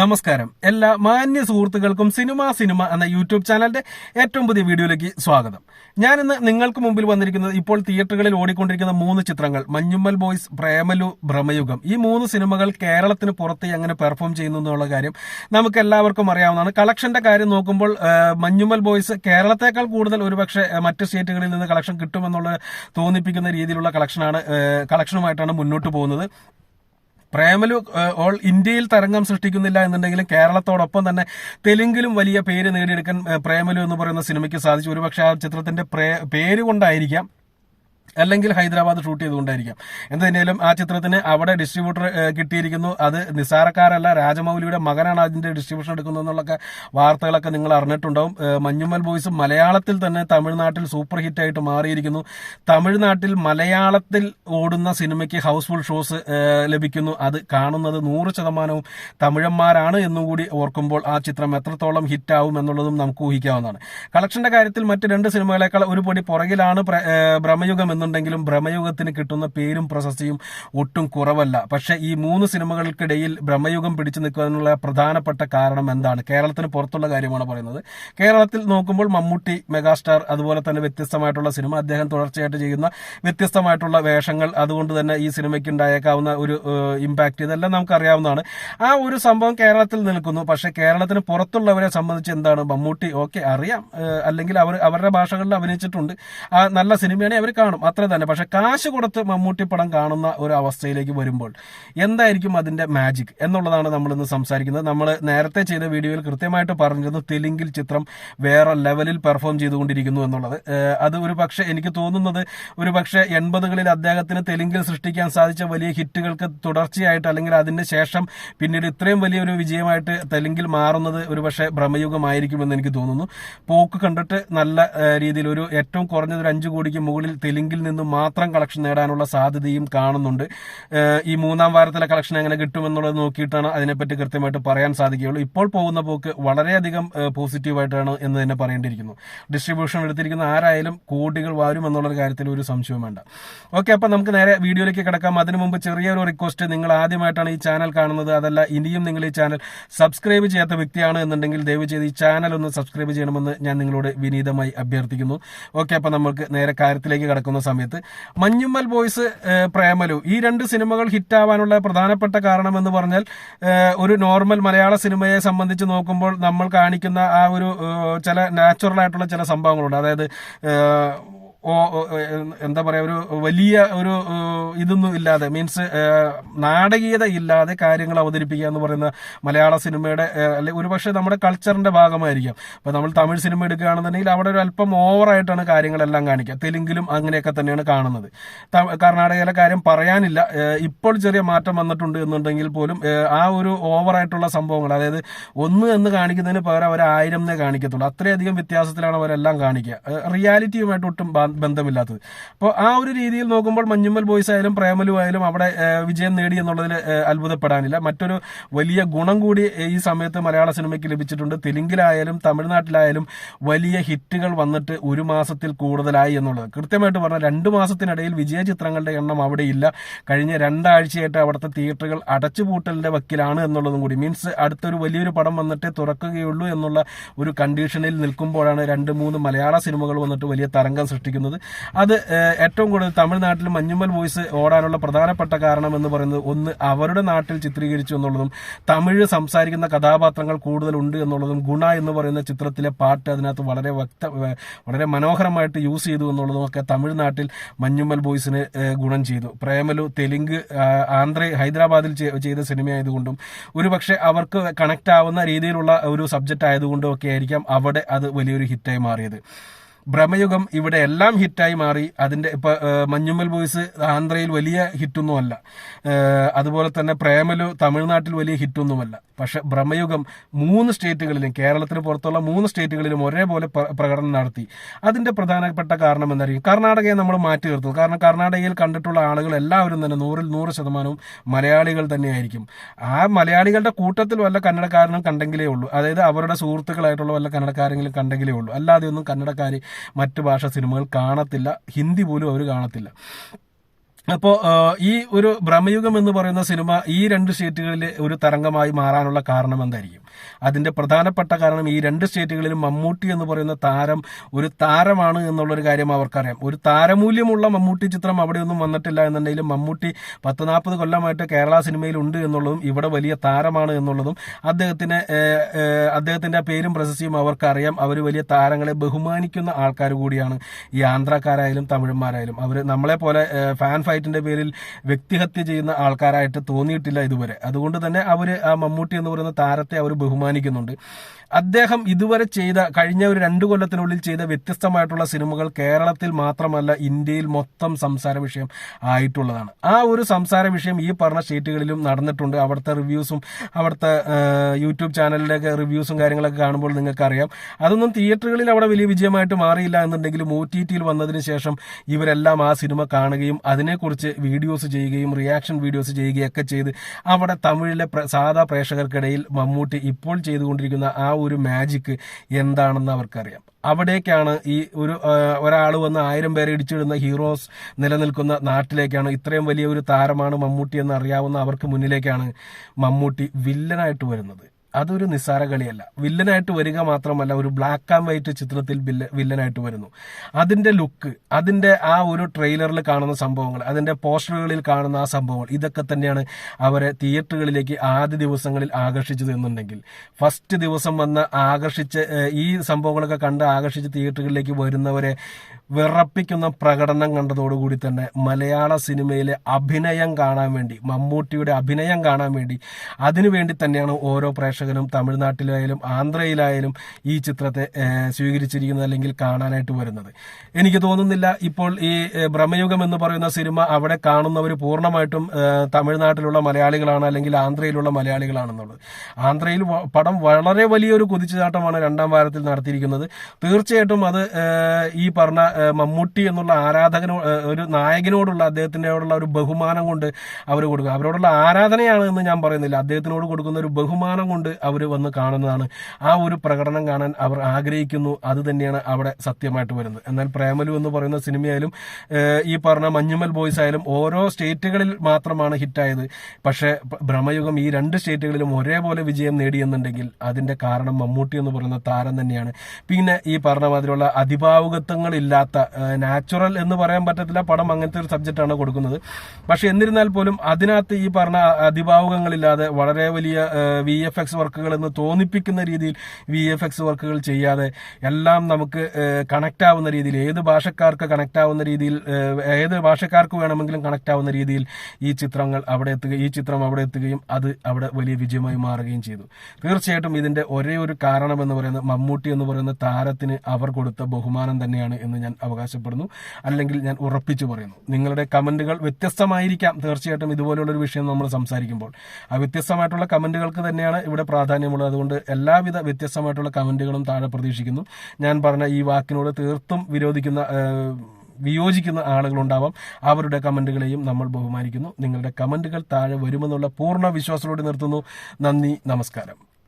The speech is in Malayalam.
നമസ്കാരം. എല്ലാ മാന്യ സുഹൃത്തുക്കൾക്കും സിനിമ സിനിമ എന്ന യൂട്യൂബ് ചാനലിന്റെ ഏറ്റവും പുതിയ വീഡിയോയിലേക്ക് സ്വാഗതം. ഞാനിന്ന് നിങ്ങൾക്ക് മുമ്പിൽ വന്നിരിക്കുന്നത് ഇപ്പോൾ തിയേറ്ററുകളിൽ ഓടിക്കൊണ്ടിരിക്കുന്ന മൂന്ന് ചിത്രങ്ങൾ മഞ്ഞുമ്മൽ ബോയ്സ് പ്രേമലു ഭ്രമയുഗം. ഈ മൂന്ന് സിനിമകൾ കേരളത്തിന് പുറത്ത് എങ്ങനെ പെർഫോം ചെയ്യുന്നു എന്നുള്ള കാര്യം നമുക്ക് എല്ലാവർക്കും അറിയാവുന്നതാണ്. കളക്ഷന്റെ കാര്യം നോക്കുമ്പോൾ മഞ്ഞുമ്മൽ ബോയ്സ് കേരളത്തെക്കാൾ കൂടുതൽ ഒരുപക്ഷെ മറ്റ് സ്റ്റേറ്റുകളിൽ നിന്ന് കളക്ഷൻ കിട്ടുമെന്നുള്ള തോന്നിപ്പിക്കുന്ന രീതിയിലുള്ള കളക്ഷനാണ് കളക്ഷനുമായിട്ടാണ് മുന്നോട്ട് പോകുന്നത്. പ്രേമലു ഓൾ ഇന്ത്യയിൽ തരംഗം സൃഷ്ടിക്കുന്നില്ല എന്നുണ്ടെങ്കിലും കേരളത്തോടൊപ്പം തന്നെ തെലുങ്കിലും വലിയ പേര് നേടിയെടുക്കാൻ പ്രേമലു എന്ന് പറയുന്ന സിനിമയ്ക്ക് സാധിച്ചു. ഒരുപക്ഷെ ആ ചിത്രത്തിന്റെ പ്രേ- കൊണ്ടായിരിക്കാം അല്ലെങ്കിൽ ഹൈദരാബാദ് ഷൂട്ട് ചെയ്തുകൊണ്ടായിരിക്കാം. എന്തായാലും ആ ചിത്രത്തിന് അവിടെ ഡിസ്ട്രിബ്യൂട്ടർ കിട്ടിയിരിക്കുന്നു. അത് നിസാരക്കാരല്ല രാജമൗലിയുടെ മകനാണ് അതിന്റെ ഡിസ്ട്രിബ്യൂഷൻ എടുക്കുന്നത് എന്നുള്ള വാർത്തകളൊക്കെ നിങ്ങൾ അറിഞ്ഞിട്ടുണ്ടാവും. മഞ്ഞുമ്മൽ ബോയ്സ് മലയാളത്തിൽ തന്നെ തമിഴ്നാട്ടിൽ സൂപ്പർ ഹിറ്റ് ആയിട്ട് മാറിയിരിക്കുന്നു. തമിഴ്നാട്ടിൽ മലയാളത്തിൽ ഓടുന്ന സിനിമയ്ക്ക് ഹൗസ്ഫുൾ ഷോസ് ലഭിക്കുന്നു. അത് കാണുന്നത് നൂറ് ശതമാനവും തമിഴന്മാരാണ് എന്നും കൂടി ഓർക്കുമ്പോൾ ആ ചിത്രം എത്രത്തോളം ഹിറ്റാവും എന്നുള്ളതും നമുക്ക് ഊഹിക്കാവുന്നതാണ്. കളക്ഷന്റെ കാര്യത്തിൽ മറ്റ് രണ്ട് സിനിമകളെക്കാൾ ഒരു പടി പുറകിലാണ് ഭ്രമയുഗം എന്നുണ്ടെങ്കിലും ഭ്രമയുഗത്തിന് കിട്ടുന്ന പേരും പ്രശസ്തിയും ഒട്ടും കുറവല്ല. പക്ഷെ ഈ മൂന്ന് സിനിമകൾക്കിടയിൽ ഭ്രമയുഗം പിടിച്ചു നിൽക്കുന്നതിനുള്ള പ്രധാനപ്പെട്ട കാരണം എന്താണ്? കേരളത്തിന് പുറത്തുള്ള കാര്യമാണ് പറയുന്നത്. കേരളത്തിൽ നോക്കുമ്പോൾ മമ്മൂട്ടി മെഗാസ്റ്റാർ അതുപോലെ തന്നെ വ്യത്യസ്തമായിട്ടുള്ള സിനിമ അദ്ദേഹം തുടർച്ചയായിട്ട് ചെയ്യുന്ന വ്യത്യസ്തമായിട്ടുള്ള വേഷങ്ങൾ അതുകൊണ്ട് തന്നെ ഈ സിനിമയ്ക്ക് ഉണ്ടായേക്കാവുന്ന ഒരു ഇമ്പാക്ട് ഇതെല്ലാം നമുക്ക് അറിയാവുന്നതാണ് ആ ഒരു സംഭവം കേരളത്തിൽ നിൽക്കുന്നു. പക്ഷെ കേരളത്തിന് പുറത്തുള്ളവരെ സംബന്ധിച്ച് എന്താണ്? മമ്മൂട്ടി ഓക്കെ അറിയാം. അല്ലെങ്കിൽ അവർ അവരുടെ ഭാഷകളിൽ അഭിനയിച്ചിട്ടുണ്ട്. ആ നല്ല സിനിമയാണെങ്കിൽ അവർ കാണും. അത്ര തന്നെ. പക്ഷെ കാശ് കൊടുത്ത് മമ്മൂട്ടി പടം കാണുന്ന ഒരു അവസ്ഥയിലേക്ക് വരുമ്പോൾ എന്തായിരിക്കും അതിന്റെ മാജിക് എന്നുള്ളതാണ് നമ്മൾ ഇന്ന് സംസാരിക്കുന്നത്. നമ്മൾ നേരത്തെ ചെയ്ത വീഡിയോയിൽ കൃത്യമായിട്ട് പറഞ്ഞിരുന്നു തെലുങ്കിൽ ചിത്രം വേറെ ലെവലിൽ പെർഫോം ചെയ്തുകൊണ്ടിരിക്കുന്നു എന്നുള്ളത്. അത് ഒരു പക്ഷെ എനിക്ക് തോന്നുന്നത് ഒരു പക്ഷെ എൺപതുകളിൽ അദ്ദേഹത്തിന് തെലുങ്കിൽ സൃഷ്ടിക്കാൻ സാധിച്ച വലിയ ഹിറ്റുകൾക്ക് തുടർച്ചയായിട്ട് അല്ലെങ്കിൽ അതിന്റെ ശേഷം പിന്നീട് ഇത്രയും വലിയൊരു വിജയമായിട്ട് തെലുങ്കിൽ മാറുന്നത് ഒരു പക്ഷേ ഭ്രമയുഗമായിരിക്കുമെന്ന് എനിക്ക് തോന്നുന്നു. പോക്ക് കണ്ടിട്ട് നല്ല രീതിയിൽ ഒരു ഏറ്റവും കുറഞ്ഞത് ഒരു അഞ്ചു കോടിക്ക് മുകളിൽ തെലുങ്കിൽ നിന്ന് മാത്രം കളക്ഷൻ നേടാനുള്ള സാധ്യതയും കാണുന്നുണ്ട്. ഈ മൂന്നാം വാരത്തിലെ കളക്ഷൻ എങ്ങനെ കിട്ടുമെന്നുള്ളത് നോക്കിയിട്ടാണ് അതിനെപ്പറ്റി കൃത്യമായിട്ട് പറയാൻ സാധിക്കുകയുള്ളൂ. ഇപ്പോൾ പോകുന്ന പോക്ക് വളരെയധികം പോസിറ്റീവായിട്ടാണ് എന്ന് തന്നെ പറയേണ്ടിയിരിക്കുന്നു. ഡിസ്ട്രിബ്യൂഷൻ എടുത്തിരിക്കുന്ന ആരായാലും കോടികൾ വാരും എന്നുള്ള കാര്യത്തിൽ ഒരു സംശയവും വേണ്ട. ഓക്കെ അപ്പം നമുക്ക് നേരെ വീഡിയോയിലേക്ക് കിടക്കാം. അതിനു മുമ്പ് ചെറിയൊരു റിക്വസ്റ്റ് നിങ്ങൾ ആദ്യമായിട്ടാണ് ഈ ചാനൽ കാണുന്നത്. അതല്ല ഇനിയും നിങ്ങൾ ഈ ചാനൽ സബ്സ്ക്രൈബ് ചെയ്യാത്ത വ്യക്തിയാണ് എന്നുണ്ടെങ്കിൽ ദയവ് ചെയ്ത് ഈ ചാനൽ ഒന്ന് സബ്സ്ക്രൈബ് ചെയ്യണമെന്ന് ഞാൻ നിങ്ങളോട് വിനീതമായി അഭ്യർത്ഥിക്കുന്നു. ഓക്കെ അപ്പം നമുക്ക് നേരെ കാര്യത്തിലേക്ക് കിടക്കുന്ന. സമയത്ത്. മഞ്ഞുമ്മൽ ബോയ്സ് പ്രേമലു. ഈ രണ്ട് സിനിമകൾ ഹിറ്റാവാനുള്ള പ്രധാനപ്പെട്ട കാരണം എന്ന് പറഞ്ഞാൽ ഒരു നോർമൽ മലയാള സിനിമയെ സംബന്ധിച്ച് നോക്കുമ്പോൾ നമ്മൾ കാണിക്കുന്ന ആ ഒരു ചില നാച്ചുറൽ ആയിട്ടുള്ള ചില സംഭവങ്ങളുണ്ട്. അതായത് എന്താ പറയാ ഒരു വലിയ ഒരു ഇതൊന്നും ഇല്ലാതെ മീൻസ് നാടകീയത ഇല്ലാതെ കാര്യങ്ങൾ അവതരിപ്പിക്കുക എന്ന് പറയുന്ന മലയാള സിനിമയുടെ ഏഹ്, അല്ലെ ഒരുപക്ഷെ നമ്മുടെ കൾച്ചറിന്റെ ഭാഗമായിരിക്കാം. ഇപ്പൊ നമ്മൾ തമിഴ് സിനിമ എടുക്കുകയാണെന്നുണ്ടെങ്കിൽ അവിടെ ഒരു അല്പം ഓവറായിട്ടാണ് കാര്യങ്ങളെല്ലാം കാണിക്കുക. തെലുങ്കിലും അങ്ങനെയൊക്കെ തന്നെയാണ് കാണുന്നത്. കർണാടകയിലെ കാര്യം പറയാനില്ല. ഇപ്പോൾ ചെറിയ മാറ്റം വന്നിട്ടുണ്ട് എന്നുണ്ടെങ്കിൽ പോലും ആ ഒരു ഓവറായിട്ടുള്ള സംഭവങ്ങൾ അതായത് ഒന്ന് എന്ന് കാണിക്കുന്നതിന് പകരം അവർ ആയിരം എന്നേ കാണിക്കത്തുള്ളൂ. അത്രയധികം വ്യത്യാസത്തിലാണ് അവരെല്ലാം കാണിക്കുക. റിയാലിറ്റിയുമായിട്ട് ഒട്ടും ബന്ധമില്ലാത്തത്. അപ്പോൾ ആ ഒരു രീതിയിൽ നോക്കുമ്പോൾ മഞ്ഞുമ്മൽ ബോയ്സ് ആയാലും പ്രേമലു ആയാലും അവിടെ വിജയം നേടി എന്നുള്ളതിൽ അത്ഭുതപ്പെടാനില്ല. മറ്റൊരു വലിയ ഗുണം കൂടി ഈ സമയത്ത് മലയാള സിനിമയ്ക്ക് ലഭിച്ചിട്ടുണ്ട്. തെലുങ്കിലായാലും തമിഴ്നാട്ടിലായാലും വലിയ ഹിറ്റുകൾ വന്നിട്ട് ഒരു മാസത്തിൽ കൂടുതലായി എന്നുള്ളത്. കൃത്യമായിട്ട് പറഞ്ഞാൽ രണ്ട് മാസത്തിനിടയിൽ വിജയ ചിത്രങ്ങളുടെ എണ്ണം അവിടെ ഇല്ല കഴിഞ്ഞ രണ്ടാഴ്ചയായിട്ട് അവിടുത്തെ തിയേറ്ററുകൾ അടച്ചുപൂട്ടലിന്റെ വക്കിലാണ് എന്നുള്ളതും കൂടി. മീൻസ് അടുത്തൊരു വലിയൊരു പടം വന്നിട്ട് തുറക്കുകയുള്ളൂ എന്നുള്ള ഒരു കണ്ടീഷനിൽ നിൽക്കുമ്പോഴാണ് രണ്ട് മൂന്ന് മലയാള സിനിമകൾ വന്നിട്ട് വലിയ തരംഗം സൃഷ്ടിക്കുന്നത്. അത് ഏറ്റവും കൂടുതൽ തമിഴ്നാട്ടിൽ മഞ്ഞുമ്മൽ വോയിസ് ഓടാനുള്ള പ്രധാനപ്പെട്ട കാരണം എന്ന് പറയുന്നത് ഒന്ന് അവരുടെ നാട്ടിൽ ചിത്രീകരിച്ചു എന്നുള്ളതും തമിഴ് സംസാരിക്കുന്ന കഥാപാത്രങ്ങൾ കൂടുതലുണ്ട് എന്നുള്ളതും ഗുണ എന്ന് പറയുന്ന ചിത്രത്തിലെ പാട്ട് അതിനകത്ത് വളരെ വ്യക്ത വളരെ മനോഹരമായിട്ട് യൂസ് ചെയ്തു എന്നുള്ളതും ഒക്കെ തമിഴ്നാട്ടിൽ മഞ്ഞുമ്മൽ ബോയ്സിന് ഗുണം ചെയ്തു. പ്രേമലു തെലുങ്ക് ആന്ധ്ര ഹൈദരാബാദിൽ ചെയ്ത സിനിമയായതുകൊണ്ടും ഒരുപക്ഷെ അവർക്ക് കണക്ട് ആവുന്ന രീതിയിലുള്ള ഒരു സബ്ജക്റ്റ് ആയതുകൊണ്ടും ഒക്കെ ആയിരിക്കാം അവിടെ അത് വലിയൊരു ഹിറ്റായി മാറിയത്. ഭ്രമയുഗം ഇവിടെ എല്ലാം ഹിറ്റായി മാറി. അതിന്റെ ഇപ്പൊ മഞ്ഞുമ്മൽ ബോയ്സ് ആന്ധ്രയിൽ വലിയ ഹിറ്റൊന്നുമല്ല. അതുപോലെ തന്നെ പ്രേമലു തമിഴ്നാട്ടിൽ വലിയ ഹിറ്റൊന്നുമല്ല. പക്ഷെ ഭ്രമയുഗം മൂന്ന് സ്റ്റേറ്റുകളിലും കേരളത്തിന് പുറത്തുള്ള മൂന്ന് സ്റ്റേറ്റുകളിലും ഒരേപോലെ പ്രകടനം നടത്തി. അതിന്റെ പ്രധാനപ്പെട്ട കാരണം എന്തായിരിക്കും കർണാടകയെ നമ്മൾ മാറ്റി നിർത്തും കാരണം കർണാടകയിൽ കണ്ടിട്ടുള്ള ആളുകൾ എല്ലാവരും തന്നെ നൂറിൽ നൂറ് ശതമാനവും മലയാളികൾ തന്നെയായിരിക്കും. ആ മലയാളികളുടെ കൂട്ടത്തിൽ വല്ല കന്നഡക്കാരനും കണ്ടെങ്കിലേ ഉള്ളൂ. അതായത് അവരുടെ സുഹൃത്തുക്കളായിട്ടുള്ള വല്ല കന്നഡക്കാരെങ്കിലും കണ്ടെങ്കിലേ ഉള്ളൂ. അല്ലാതെ ഒന്നും കന്നഡക്കാർ മറ്റു ഭാഷ സിനിമകൾ കാണത്തില്ല ഹിന്ദി പോലും അവർ കാണത്തില്ല. അപ്പോൾ ഈ ഒരു ബ്രഹ്മയുഗം എന്ന് പറയുന്ന സിനിമ ഈ രണ്ട് സ്റ്റേറ്റുകളിൽ ഒരു തരംഗമായി മാറാനുള്ള കാരണം എന്തായിരിക്കും? അതിന്റെ പ്രധാനപ്പെട്ട കാരണം ഈ രണ്ട് സ്റ്റേറ്റുകളിലും മമ്മൂട്ടി എന്ന് പറയുന്ന താരം ഒരു താരമാണ് എന്നുള്ളൊരു കാര്യം അവർക്കറിയാം. ഒരു താരമൂല്യമുള്ള മമ്മൂട്ടി ചിത്രം അവിടെ ഒന്നും വന്നിട്ടില്ല എന്നുണ്ടെങ്കിലും മമ്മൂട്ടി പത്ത് നാൽപ്പത് കൊല്ലമായിട്ട് കേരള സിനിമയിൽ ഉണ്ട് എന്നുള്ളതും ഇവിടെ വലിയ താരമാണ് എന്നുള്ളതും അദ്ദേഹത്തിന് അദ്ദേഹത്തിന്റെ പേരും പ്രശസ്തിയും അവർക്കറിയാം. അവർ വലിയ താരങ്ങളെ ബഹുമാനിക്കുന്ന ആൾക്കാർ കൂടിയാണ് ഈ ആന്ധ്രക്കാരായാലും തമിഴന്മാരായാലും. അവർ നമ്മളെ പോലെ ഫാൻ ഫൈറ്റിന്റെ പേരിൽ വ്യക്തിഹത്യ ചെയ്യുന്ന ആൾക്കാരായിട്ട് തോന്നിയിട്ടില്ല ഇതുവരെ. അതുകൊണ്ട് തന്നെ അവർ ആ മമ്മൂട്ടി എന്ന് പറയുന്ന താരത്തെ അവർ ബഹുമാനിക്കുന്നുണ്ട്. അദ്ദേഹം ഇതുവരെ ചെയ്ത കഴിഞ്ഞ ഒരു രണ്ട് കൊല്ലത്തിനുള്ളിൽ ചെയ്ത വ്യത്യസ്തമായിട്ടുള്ള സിനിമകൾ കേരളത്തിൽ മാത്രമല്ല ഇന്ത്യയിൽ മൊത്തം സംസാര വിഷയം ആയിട്ടുള്ളതാണ്. ആ ഒരു സംസാര വിഷയം ഈ പറഞ്ഞ ഷീറ്റുകളിലും നടന്നിട്ടുണ്ട്. അവിടുത്തെ റിവ്യൂസും അവിടുത്തെ യൂട്യൂബ് ചാനലിലൊക്കെ റിവ്യൂസും കാര്യങ്ങളൊക്കെ കാണുമ്പോൾ നിങ്ങൾക്കറിയാം. അതൊന്നും തിയേറ്ററുകളിൽ അവിടെ വലിയ വിജയമായിട്ട് മാറിയില്ല എന്നുണ്ടെങ്കിലും ഒ ടി ടിയിൽ വന്നതിന് ശേഷം ഇവരെല്ലാം ആ സിനിമ കാണുകയും അതിനെക്കുറിച്ച് വീഡിയോസ് ചെയ്യുകയും റിയാക്ഷൻ വീഡിയോസ് ചെയ്യുകയൊക്കെ ചെയ്ത് അവിടെ തമിഴിലെ സാധാ പ്രേക്ഷകർക്കിടയിൽ മമ്മൂട്ടി ഇപ്പോൾ ചെയ്തുകൊണ്ടിരിക്കുന്ന ആ ഒരു മാജിക്ക് എന്താണെന്ന് അവർക്കറിയാം. അവിടേക്കാണ് ഈ ഒരു ഒരാൾ വന്ന് ആയിരം പേരെ ഇടിച്ചിടുന്ന ഹീറോസ് നിലനിൽക്കുന്ന നാട്ടിലേക്കാണ്. ഇത്രയും വലിയ ഒരു താരമാണ് മമ്മൂട്ടി എന്ന് അറിയാവുന്ന അവർക്ക് മുന്നിലേക്കാണ് മമ്മൂട്ടി വില്ലനായിട്ട് വരുന്നത്. അതൊരു നിസ്സാര കളിയല്ല. വില്ലനായിട്ട് വരിക മാത്രമല്ല ഒരു ബ്ലാക്ക് ആൻഡ് വൈറ്റ് ചിത്രത്തിൽ വില്ലനായിട്ട് വരുന്നു. അതിന്റെ ലുക്ക് അതിന്റെ ആ ഒരു ട്രെയിലറിൽ കാണുന്ന സംഭവങ്ങൾ അതിന്റെ പോസ്റ്ററുകളിൽ കാണുന്ന ആ സംഭവങ്ങൾ ഇതൊക്കെ തന്നെയാണ് അവരെ തിയേറ്ററുകളിലേക്ക് ആദ്യ ദിവസങ്ങളിൽ ആകർഷിച്ചത് എന്നുണ്ടെങ്കിൽ. ഫസ്റ്റ് ദിവസം വന്ന് ആകർഷിച്ച് ഈ സംഭവങ്ങളൊക്കെ കണ്ട് ആകർഷിച്ച് തിയേറ്ററുകളിലേക്ക് വരുന്നവരെ വിറപ്പിക്കുന്ന പ്രകടനം കണ്ടതോടുകൂടി തന്നെ മലയാള സിനിമയിലെ അഭിനയം കാണാൻ വേണ്ടി മമ്മൂട്ടിയുടെ അഭിനയം കാണാൻ വേണ്ടി അതിനുവേണ്ടി തന്നെയാണ് ഓരോ പ്രേക്ഷകനും തമിഴ്നാട്ടിലായാലും ആന്ധ്രയിലായാലും ഈ ചിത്രത്തെ സ്വീകരിച്ചിരിക്കുന്നത് അല്ലെങ്കിൽ കാണാനായിട്ട് വരുന്നത്. എനിക്ക് തോന്നുന്നില്ല ഇപ്പോൾ ഈ ബ്രഹ്മയുഗം എന്ന് പറയുന്ന സിനിമ അവിടെ കാണുന്നവർ പൂർണമായിട്ടും തമിഴ്നാട്ടിലുള്ള മലയാളികളാണ് അല്ലെങ്കിൽ ആന്ധ്രയിലുള്ള മലയാളികളാണെന്നുള്ളത്. ആന്ധ്രയിൽ പടം വളരെ വലിയൊരു കുതിച്ചുചാട്ടമാണ് രണ്ടാം വാരത്തിൽ നടത്തിയിരിക്കുന്നത്. തീർച്ചയായിട്ടും അത് ഈ പറഞ്ഞ മമ്മൂട്ടി എന്നുള്ള ആരാധകനോ ഒരു നായകനോടുള്ള അദ്ദേഹത്തിനോടുള്ള ഒരു ബഹുമാനം കൊണ്ട് അവർ കൊടുക്കുക. അവരോടുള്ള ആരാധനയാണ് എന്ന് ഞാൻ പറയുന്നില്ല. അദ്ദേഹത്തിനോട് കൊടുക്കുന്ന ഒരു ബഹുമാനം കൊണ്ട് അവർ വന്ന് കാണുന്നതാണ്. ആ ഒരു പ്രകടനം കാണാൻ അവർ ആഗ്രഹിക്കുന്നു. അത് തന്നെയാണ് അവിടെ സത്യമായിട്ട് വരുന്നത്. എന്നാൽ പ്രേമലു എന്ന് പറയുന്ന സിനിമയായാലും ഈ പറഞ്ഞ മഞ്ഞുമൽ ബോയ്സ് ആയാലും ഓരോ സ്റ്റേറ്റുകളിൽ മാത്രമാണ് ഹിറ്റായത്. പക്ഷേ ഭ്രമയുഗം ഈ രണ്ട് സ്റ്റേറ്റുകളിലും ഒരേപോലെ വിജയം നേടിയെന്നുണ്ടെങ്കിൽ അതിന്റെ കാരണം മമ്മൂട്ടി എന്ന് പറയുന്ന താരം തന്നെയാണ്. പിന്നെ ഈ പറഞ്ഞ മാതിരിയുള്ള അതിഭാവുകത്വങ്ങളില്ലാത്ത ഇല്ലാത്ത നാച്ചുറൽ എന്ന് പറയാൻ പറ്റത്തില്ല. പടം അങ്ങനത്തെ ഒരു സബ്ജക്റ്റാണ് കൊടുക്കുന്നത്. പക്ഷെ എന്നിരുന്നാൽ പോലും അതിനകത്ത് ഈ പറഞ്ഞ അതിഭാവുകങ്ങളില്ലാതെ വളരെ വലിയ വി എഫ് എക്സ് വർക്കുകൾ എന്ന് തോന്നിപ്പിക്കുന്ന രീതിയിൽ വി എഫ് എക്സ് വർക്കുകൾ ചെയ്യാതെ എല്ലാം നമുക്ക് കണക്റ്റ് ആവുന്ന രീതിയിൽ ഏത് ഭാഷക്കാർക്ക് കണക്ട് ആവുന്ന രീതിയിൽ ഏത് ഭാഷക്കാർക്ക് വേണമെങ്കിലും കണക്ട് ആവുന്ന രീതിയിൽ ഈ ചിത്രങ്ങൾ അവിടെ എത്തുകയും ഈ ചിത്രം അവിടെ എത്തുകയും അത് അവിടെ വലിയ വിജയമായി മാറുകയും ചെയ്തു. തീർച്ചയായിട്ടും ഇതിന്റെ ഒരേ ഒരു കാരണം എന്ന് പറയുന്നത് മമ്മൂട്ടി എന്ന് പറയുന്ന താരത്തിന് അവർ കൊടുത്ത ബഹുമാനം തന്നെയാണ് എന്ന് ഞാൻ അവകാശപ്പെടുന്നു. അല്ലെങ്കിൽ ഞാൻ ഉറപ്പിച്ചു പറയുന്നു. നിങ്ങളുടെ കമന്റുകൾ വ്യത്യസ്തമായിരിക്കാം തീർച്ചയായിട്ടും ഇതുപോലുള്ള ഒരു വിഷയം നമ്മൾ സംസാരിക്കുമ്പോൾ. ആ വ്യത്യസ്തമായിട്ടുള്ള കമന്റുകൾക്ക് തന്നെയാണ് ഇവിടെ പ്രാധാന്യമുള്ളത്. അതുകൊണ്ട് എല്ലാവിധ വ്യത്യസ്തമായിട്ടുള്ള കമന്റുകളും താഴെ പ്രതീക്ഷിക്കുന്നു. ഞാൻ പറഞ്ഞ ഈ വാക്കിനോട് തീർത്തും വിരോധിക്കുന്ന വിയോജിക്കുന്ന ആളുകളുണ്ടാവാം. അവരുടെ കമന്റുകളെയും നമ്മൾ ബഹുമാനിക്കുന്നു. നിങ്ങളുടെ കമന്റുകൾ താഴെ വരുമെന്നുള്ള പൂർണ വിശ്വാസത്തോടെ നിർത്തുന്നു. നന്ദി നമസ്കാരം.